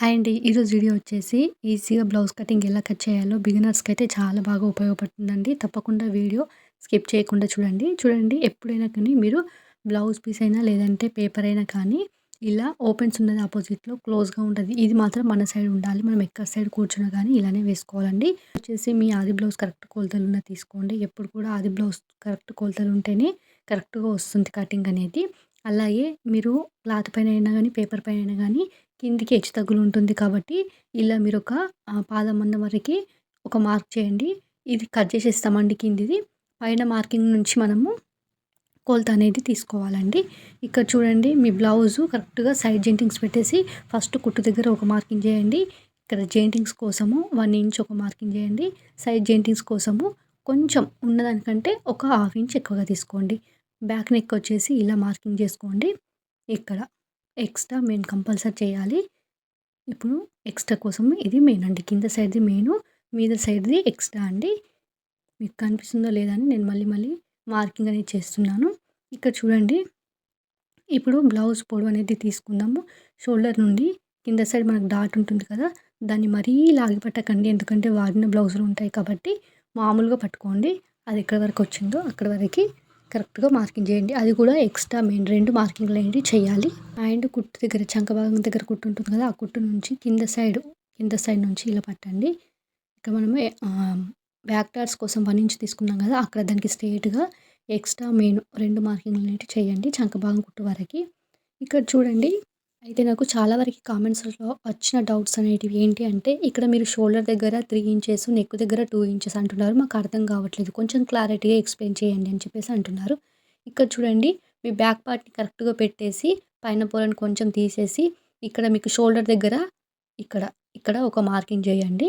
Hi అండి. ఈరోజు video వచ్చేసి ఈజీగా బ్లౌజ్ కటింగ్ ఎలా కట్ చేయాలో బిగినర్స్కి అయితే చాలా బాగా ఉపయోగపడుతుందండి. తప్పకుండా వీడియో స్కిప్ చేయకుండా చూడండి. చూడండి ఎప్పుడైనా కానీ మీరు బ్లౌజ్ పీస్ అయినా లేదంటే పేపర్ అయినా కానీ ఇలా ఓపెన్స్ ఉన్నది ఆపోజిట్లో క్లోజ్గా ఉంటుంది. ఇది మాత్రం మన సైడ్ ఉండాలి. మనం ఎక్కడ సైడ్ కూర్చున్నా కానీ ఇలానే వేసుకోవాలండి. వచ్చేసి మీ ఆది బ్లౌజ్ కరెక్ట్ కొలతలు ఉన్న తీసుకోండి. ఎప్పుడు కూడా ఆది బ్లౌజ్ కరెక్ట్ కొలతలు ఉంటేనే కరెక్ట్గా వస్తుంది కటింగ్ అనేది. అలాగే మీరు క్లాత్ పైన అయినా కానీ పేపర్ పైన అయినా కానీ కిందికి హెచ్చు తగ్గులు ఉంటుంది కాబట్టి ఇలా మీరు ఒక పాదం మందం వరకు ఒక మార్క్ చేయండి. ఇది కట్ చేసేస్తామండి కిందిది. పైన మార్కింగ్ నుంచి మనము కొలత అనేది తీసుకోవాలండి. ఇక్కడ చూడండి మీ బ్లౌజు కరెక్ట్గా సైడ్ జెంటింగ్స్ పెట్టేసి ఫస్ట్ కుట్టు దగ్గర ఒక మార్కింగ్ చేయండి. ఇక్కడ జెయింటింగ్స్ కోసము వన్ ఇంచ్ ఒక మార్కింగ్ చేయండి. సైడ్ జెయింటింగ్స్ కోసము కొంచెం ఉన్నదానికంటే ఒక హాఫ్ ఇంచ్ ఎక్కువగా తీసుకోండి. బ్యాక్ నెక్ వచ్చేసి ఇలా మార్కింగ్ చేసుకోండి. ఇక్కడ ఎక్స్ట్రా మెయిన్ కంపల్సరీ చేయాలి. ఇప్పుడు ఎక్స్ట్రా కోసం ఇది మెయిన్ అండి. కింద సైడ్ది మెయిన్ మీద సైడ్ది ఎక్స్ట్రా అండి. మీకు కనిపిస్తుందో లేదా అని నేను మళ్ళీ మళ్ళీ మార్కింగ్ అనేది చేస్తున్నాను. ఇక్కడ చూడండి. ఇప్పుడు బ్లౌజ్ పొడవు అనేది తీసుకుందాము. షోల్డర్ నుండి కింద సైడ్ మనకు డాట్ ఉంటుంది కదా దాన్ని మరీ లాగి పట్టకండి. ఎందుకంటే వాడిన బ్లౌజులు ఉంటాయి కాబట్టి మామూలుగా పట్టుకోండి. అది ఎక్కడి వరకు వచ్చిందో అక్కడ వరకు కరెక్ట్గా మార్కింగ్ చేయండి. అది కూడా ఎక్స్ట్రా మెయిన్ రెండు మార్కింగ్లు ఏంటి చేయాలి. అండ్ కుట్టు దగ్గర చంక భాగం దగ్గర కుట్టు ఉంటుంది కదా ఆ కుట్టు నుంచి కింద సైడ్ కింద సైడ్ నుంచి ఇలా పట్టండి. ఇక్కడ మనము బ్యాక్టార్స్ కోసం వన్ ఇంచ్ తీసుకున్నాం కదా అక్కడ దానికి స్ట్రేట్గా ఎక్స్ట్రా మెయిన్ రెండు మార్కింగ్లు అనేవి చేయండి చంక భాగం కుట్టు వరకు. ఇక్కడ చూడండి అయితే నాకు చాలా వరకు కామెంట్స్లో వచ్చిన డౌట్స్ అనేటివి ఏంటి అంటే ఇక్కడ మీరు షోల్డర్ దగ్గర త్రీ ఇంచెస్ నెక్ దగ్గర టూ ఇంచెస్ అంటున్నారు. మాకు అర్థం కావట్లేదు. కొంచెం క్లారిటీగా ఎక్స్ప్లెయిన్ చేయండి అని చెప్పేసి అంటున్నారు. ఇక్కడ చూడండి మీ బ్యాక్ పార్ట్ని కరెక్ట్గా పెట్టేసి పైన పొలను కొంచెం తీసేసి ఇక్కడ మీకు షోల్డర్ దగ్గర ఇక్కడ ఇక్కడ ఒక మార్కింగ్ చేయండి.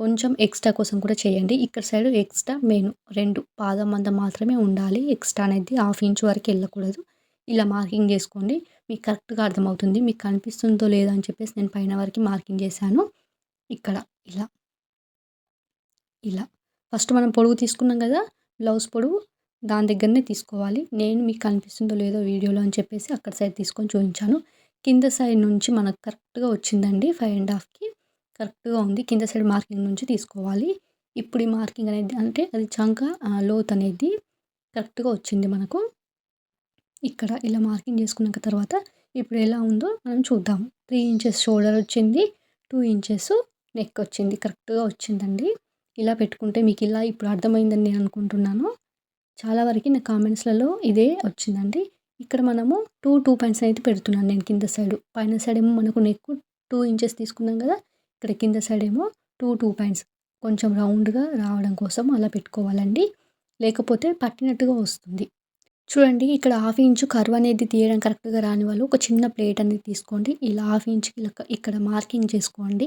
కొంచెం ఎక్స్ట్రా కోసం కూడా చేయండి. ఇక్కడ సైడ్ ఎక్స్ట్రా మెయిన్ రెండు పాదం మంద మాత్రమే ఉండాలి. ఎక్స్ట్రా అనేది హాఫ్ ఇంచ్ వరకు వెళ్ళకూడదు. ఇలా మార్కింగ్ చేసుకోండి. మీకు కరెక్ట్గా అర్థమవుతుంది. మీకు కనిపిస్తుందో లేదో అని చెప్పేసి నేను పైన వరకు మార్కింగ్ చేశాను. ఇక్కడ ఇలా. ఇలా. ఫస్ట్ మనం పొడుగు తీసుకున్నాం కదా! బ్లౌజ్ పొడుగు. దాని దగ్గరనే తీసుకోవాలి. నేను మీకు కనిపిస్తుందో లేదో వీడియోలో అని చెప్పేసి అక్కడ సైడ్ తీసుకొని చూపించాను. కింద సైడ్ నుంచి మనకు కరెక్ట్గా వచ్చిందండి ఫైవ్ అండ్ హాఫ్కి కరెక్ట్గా ఉంది. కింద సైడ్ మార్కింగ్ నుంచి తీసుకోవాలి. ఇప్పుడు ఈ మార్కింగ్ అనేది అంటే అది చంక లోత్ అనేది కరెక్ట్గా వచ్చింది మనకు. ఇక్కడ ఇలా మార్కింగ్ చేసుకున్నాక తర్వాత ఇప్పుడు ఎలా ఉందో మనం చూద్దాం. త్రీ ఇంచెస్ షోల్డర్ వచ్చింది టూ ఇంచెస్ నెక్ వచ్చింది కరెక్ట్గా వచ్చిందండి. ఇలా పెట్టుకుంటే మీకు ఇలా ఇప్పుడు అర్థమైందని నేను అనుకుంటున్నాను. చాలా వరకు నా కామెంట్స్లలో ఇదే వచ్చిందండి. ఇక్కడ మనము టూ టూ పాయింట్స్ అయితే పెడుతున్నాను నేను కింద సైడ్. పైన సైడ్ ఏమో మనకు నెక్ టూ ఇంచెస్ తీసుకున్నాం కదా ఇక్కడ కింద సైడ్ ఏమో టూ టూ పాయింట్స్. కొంచెం రౌండ్గా రావడం కోసం అలా పెట్టుకోవాలండి. లేకపోతే పట్టినట్టుగా వస్తుంది. చూడండి ఇక్కడ హాఫ్ ఇంచు కర్వ్ అనేది తీయడం కరెక్ట్గా రాని వాళ్ళు ఒక చిన్న ప్లేట్ అనేది తీసుకోండి. ఇలా హాఫ్ ఇంచ్కి ఇలా ఇక్కడ మార్కింగ్ చేసుకోండి.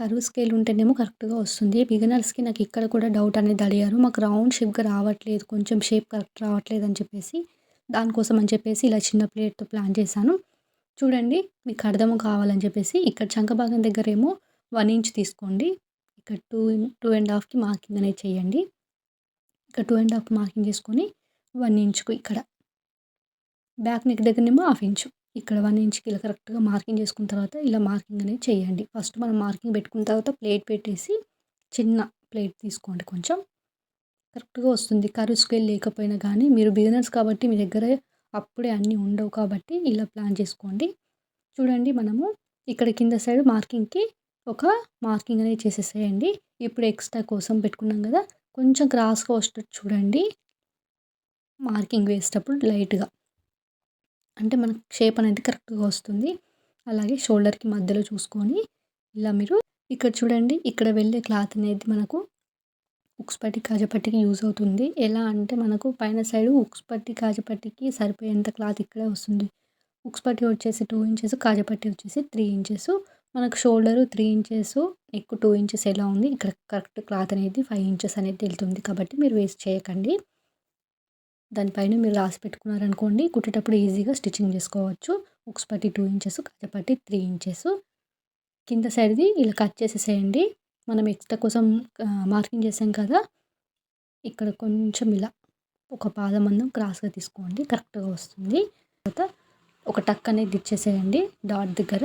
కర్వ్ స్కేల్ ఉంటేనేమో కరెక్ట్గా వస్తుంది. బిగినర్స్కి నాకు ఇక్కడ కూడా డౌట్ అనేది అడిగారు. మాకు రౌండ్ షేప్గా రావట్లేదు కొంచెం షేప్ కరెక్ట్ రావట్లేదు అని చెప్పేసి దానికోసం అని చెప్పేసి ఇలా చిన్న ప్లేట్తో ప్లాన్ చేశాను. చూడండి మీకు అర్థం కావాలని చెప్పేసి ఇక్కడ చంక భాగం దగ్గర ఏమో వన్ ఇంచ్ తీసుకోండి. ఇక్కడ టూ టూ అండ్ హాఫ్కి మార్కింగ్ అనేది చేయండి. ఇక్కడ టూ అండ్ హాఫ్ మార్కింగ్ చేసుకొని వన్ ఇంచుకు ఇక్కడ. బ్యాక్ నెక్ దగ్గరనేమో హాఫ్ ఇంచు. ఇక్కడ వన్ ఇంచ్కి ఇలా కరెక్ట్గా మార్కింగ్ చేసుకున్న తర్వాత ఇలా మార్కింగ్ అనేది చేయండి. ఫస్ట్ మనం మార్కింగ్ పెట్టుకున్న తర్వాత ప్లేట్ పెట్టేసి చిన్న ప్లేట్ తీసుకోండి కొంచెం. కరెక్ట్గా వస్తుంది. కరువు స్కేల్ లేకపోయినా కానీ మీరు బిగినర్స్ కాబట్టి మీ దగ్గర అప్పుడే అన్నీ ఉండవు కాబట్టి ఇలా ప్లాన్ చేసుకోండి. చూడండి మనము ఇక్కడ కింద సైడ్ మార్కింగ్కి ఒక మార్కింగ్ అనేది చేసేసేయండి. ఇప్పుడు ఎక్స్ట్రా కోసం పెట్టుకున్నాం కదా కొంచెం క్రాస్గా వస్తుంది చూడండి. మార్కింగ్ వేసేటప్పుడు లైట్గా. అంటే మనకు షేప్ అనేది కరెక్ట్గా వస్తుంది. అలాగే షోల్డర్కి మధ్యలో చూసుకొని ఇలా మీరు ఇక్కడ చూడండి ఇక్కడ వెళ్ళే క్లాత్ అనేది మనకు ఉక్స్ పట్టి కాజపట్టికి యూజ్ అవుతుంది. ఎలా అంటే మనకు పైన సైడ్ ఉక్స్ పట్టి కాజపట్టికి సరిపోయేంత క్లాత్ ఇక్కడే వస్తుంది. ఉక్స్ పట్టి వచ్చేసి టూ ఇంచెస్ కాజపట్టి వచ్చేసి త్రీ ఇంచెస్. మనకు షోల్డరు త్రీ ఇంచెస్ ఎక్కువ టూ ఇంచెస్ ఎలా ఉంది ఇక్కడ కరెక్ట్ క్లాత్ అనేది ఫైవ్ ఇంచెస్ అనేది వెళ్తుంది. కాబట్టి మీరు వేస్ట్ చేయకండి. దానిపైన మీరు రాసి పెట్టుకున్నారనుకోండి కుట్టేటప్పుడు ఈజీగా స్టిచ్చింగ్ చేసుకోవచ్చు. ఉక్స్ పట్టి టూ ఇంచెస్ కాజపట్టి త్రీ ఇంచెస్. కింద సైడ్ది ఇలా కట్ చేసేసేయండి. మనం ఎక్స్ట్రా కోసం మార్కింగ్ చేసాం కదా ఇక్కడ కొంచెం ఇలా ఒక పాదమందం క్రాస్గా తీసుకోండి కరెక్ట్గా వస్తుంది. తర్వాత ఒక టక్ అనేది ఇచ్చేసేయండి డాట్ దగ్గర.